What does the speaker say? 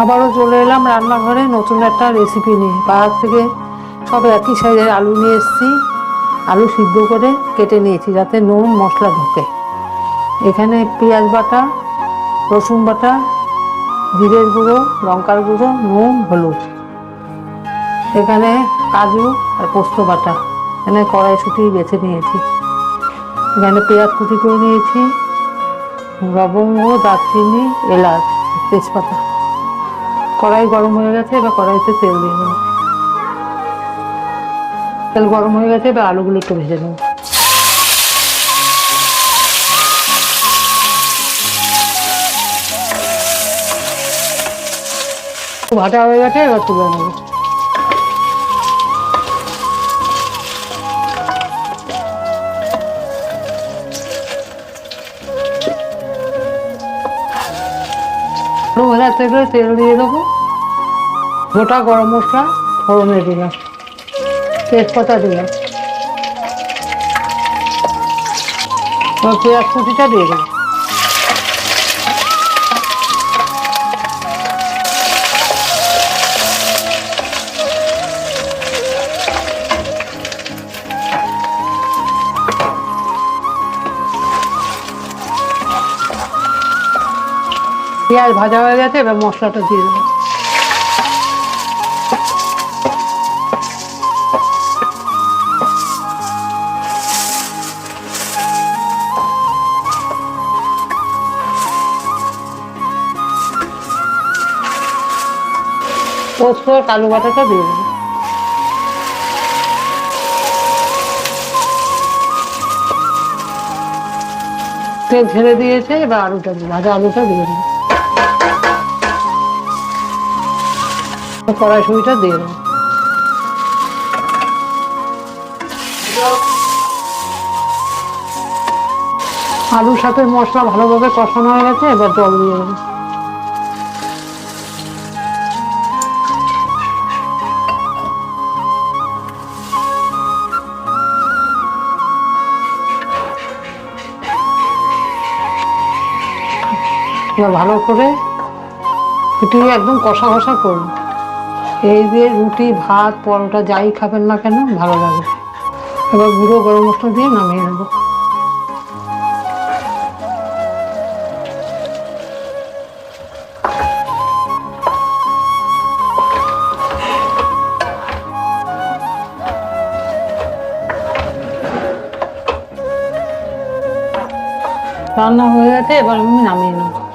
আবারও চলে এলাম রান্নাঘরে নতুন একটা রেসিপি নিয়ে। বাজার থেকে সব একই সাইজের আলু নিয়ে এসেছি। আলু সিদ্ধ করে কেটে নিয়েছি যাতে নুন, মশলা ঢোকে। এখানে পেঁয়াজ বাটা, রসুন বাটা, জিরের গুঁড়ো, লঙ্কার গুঁড়ো, নুন, হলুদ। এখানে কাজু আর পোস্ত বাটা। এখানে কড়াইশুঁটি বেছে নিয়েছি। এখানে পেঁয়াজ কুচি করে নিয়েছি, লবঙ্গ, দারচিনি, এলাচ, তেজপাতা। কড়াই গরম হয়ে গেছে, এবার কড়াইতে তেল দিয়ে দেবো। তেল গরম হয়ে গেছে, এবার আলুগুলো একটু ভেজে নেব। ভাটা হয়ে গেছে, এবার তুলে নেব। ভাজা থেকে তেল দিয়ে দেবো। গোটা গরম মশলা, ফোড়নে দিলাম। তেজপাতা দিলাম। পেঁয়াজ কুচিটা দিয়ে দেবো। পেঁয়াজ ভাজা হয়ে গেছে, এবার মশলাটা দিয়ে দেবো। পোস্ত আর কালো বাটাটা দিয়ে দেবো। তেল ছেড়ে দিয়েছে, এবার আলুটা দিয়ে ভাজা আলুটা দিয়ে দেবো। কড়াইশুঁড়িটা দিয়ে দেবো আলুর সাথে মশলা ভালোভাবে কষানো হয়ে গেছে, এবার জল দিয়ে দেবো। ভালো করে ফুটিয়ে একদম কষা কষা করুন এই দিয়ে রুটি, ভাত, পরোটা যাই খাবেন না কেন, ভালো লাগে। এবার গুঁড়ো গরম মশলা দিয়ে নামিয়ে নেব। রান্না হয়ে গেছে, এবার আমি নামিয়ে নেব।